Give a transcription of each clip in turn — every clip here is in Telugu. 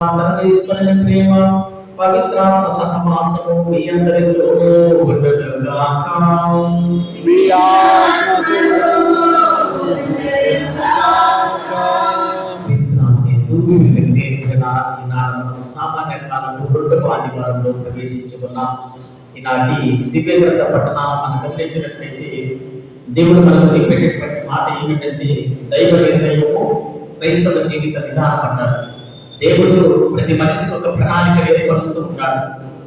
సర్వేశ్వరుని ప్రేమ పవిత్రాత్మ సహవాసము మీ అందరితో ఉండుగాక మీ సామాన్య కాలంలో రెండవ ఆదివారంలో ప్రవేశించుకున్న ఈనాటి దివ్యవ్రత పట్టణ మనం గమనించినట్లయితే దేవుడు మనకు చెప్పేటటువంటి మాట ఏమిటంటే దైవ నిర్ణయము క్రైస్తవ జీవిత విధానం అంటారు. దేవుడు ప్రతి మనిషికి ఒక ప్రణాళిక ఏర్పరుస్తూ ఉంటాడు.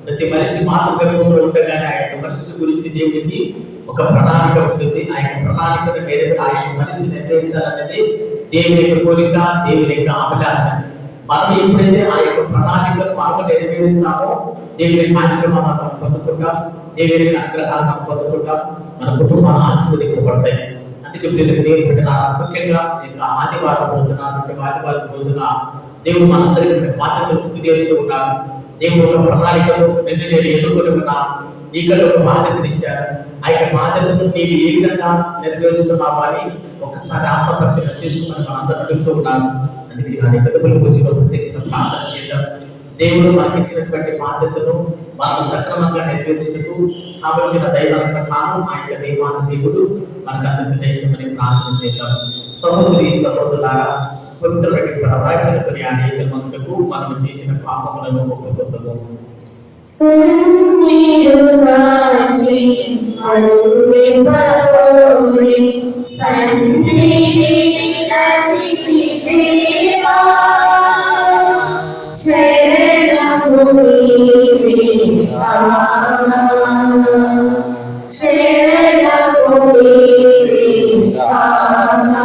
ప్రతి మనిషి మాతృ గర్భంలో ఉండగానే ఆ యొక్క మనిషి గురించి దేవుడికి ఒక ప్రణాళిక ఉంటుంది. ఆ యొక్క ప్రణాళికను ఆ యొక్క మనిషి నిర్వహించాలనేది దేవుని యొక్క కోరిక దేవుని యొక్క అభిలాష. మనం ఎప్పుడైతే ఆ యొక్క ప్రణాళికను మనము నెరవేరుస్తామో దేవుని ఆశీర్వాదాలు మనం పొందుకుంటాం దేవుని యొక్క అనుగ్రహాలు మనం పొందుకుంటాం మన కుటుంబాలు ఆశీర్వదించబడతాయి అందుకే మీరు దేవుని పెట్టిన ముఖ్యంగా ఆదివారం రోజున ఆదివారం రోజున దేవుడు మనందరికీ బాధ్యతలు గుర్తు చేస్తూ ఉన్నాడు. దేవుడు ఒక ప్రణాళికలో నిన్ను నేను ఎన్నుకొని ఉన్నా నీకల్లో ఒక బాధ్యతనిచ్చారు ఆ యొక్క బాధ్యతను నీవు ఏ విధంగా నెరవేరుస్తున్నావు అని ఒకసారి ఆత్మపరిచయం చేసుకుని మనందరం అడుగుతూ ఉన్నాను అందుకే నా కదుపుల పూజలో ప్రత్యేకంగా ప్రార్థన చేద్దాం. దేవుడు మనకి ఇచ్చినటువంటి బాధ్యతను మనం సక్రమంగా నెరవేర్చుటకు కావలసిన దైవాలంత తాను ఆ యొక్క దైవాన దేవుడు మనకు అందరికీ దయచమని ప్రార్థన చేద్దాం. సహోదరి సహోదరులారా పవిత్రమైన ప్రవచన పని అనేక మందుకు మనం చేసిన పాపములను ఒప్పుకొద్దము కన్నీరు రాచి అరుణి పరోరి సన్నిధి రచితి దేవా శరణము నీవే కావా శరణము నీవే కావా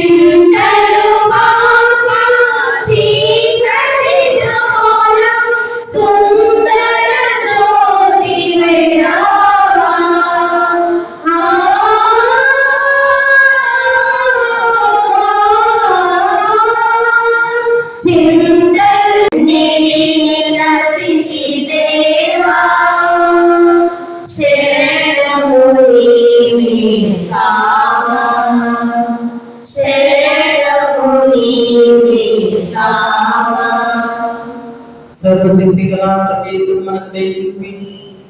నీవే కావా శరణము నీవే కావా సర్వశక్తి గల సర్వేశ్వరుడు మనకు దయచూపి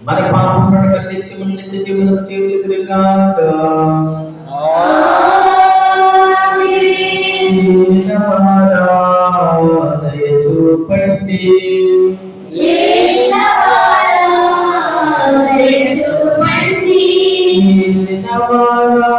మన పాపములను మన్నించి మన నిత్య జీవనకు చేర్చుదురుగాక దీనవారా,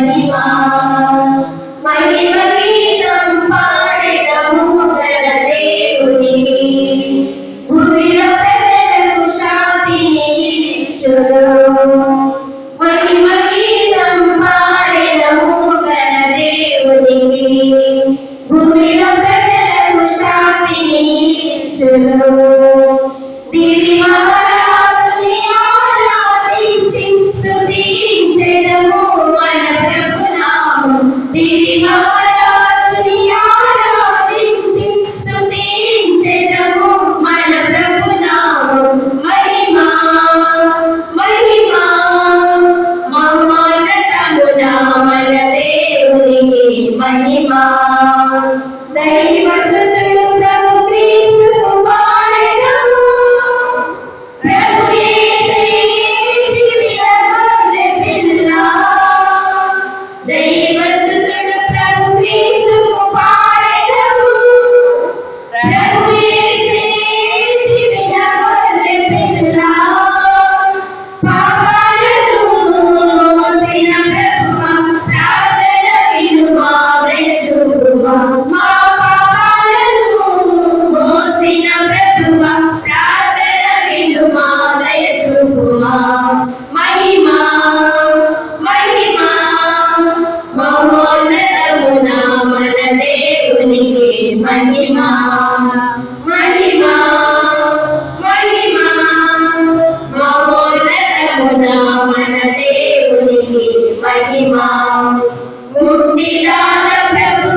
మహిమా కృపణి మాం ముక్తిదాన ప్రభు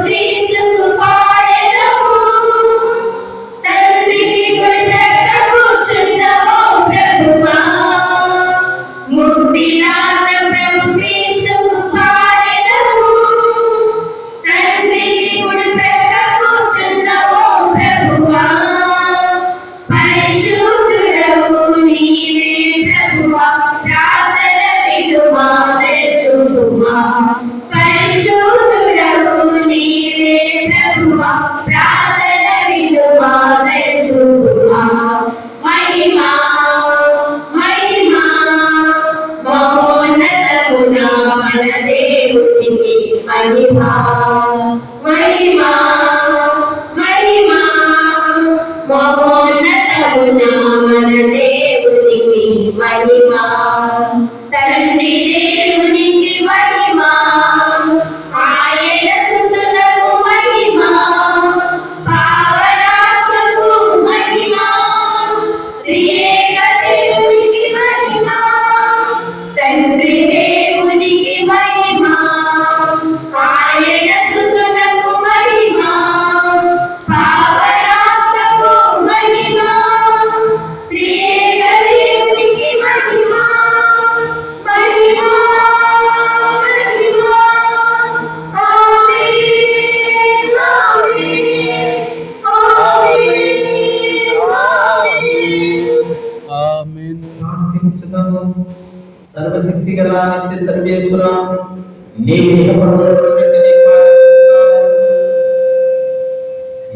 మన దేవుడికి మహిమా మహిమా మహిమా మహోన్నతమున మన దేవుడికి మహిమా తండ్రి సర్వశక్తి గల నిత్య సర్వేశ్వర. నీవు నీ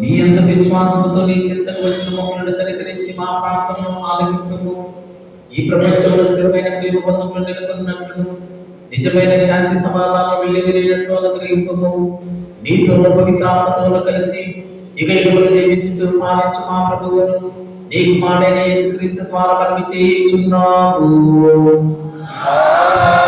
నీ అంత విశ్వాసముతో నీ చింతకు వచ్చిన మమ్మల్ని కనికరించి మా ప్రార్థనను ఆలకింపుము ఈ ప్రపంచంలో స్థిరమైన ప్రేమ బంధములు నెలకొన్నట్లు నిజమైన శాంతి సమాధానం వెళ్ళివిరినట్లు అనుగ్రహింపము నీతో పవిత్రాత్మతో కలిసి ఇక ఇరువులు జీవించు పాలించు మా ప్రభువును. నీకు మాడైన యేసుక్రీస్తు ద్వారా మనవి చేయించున్నాము Amém.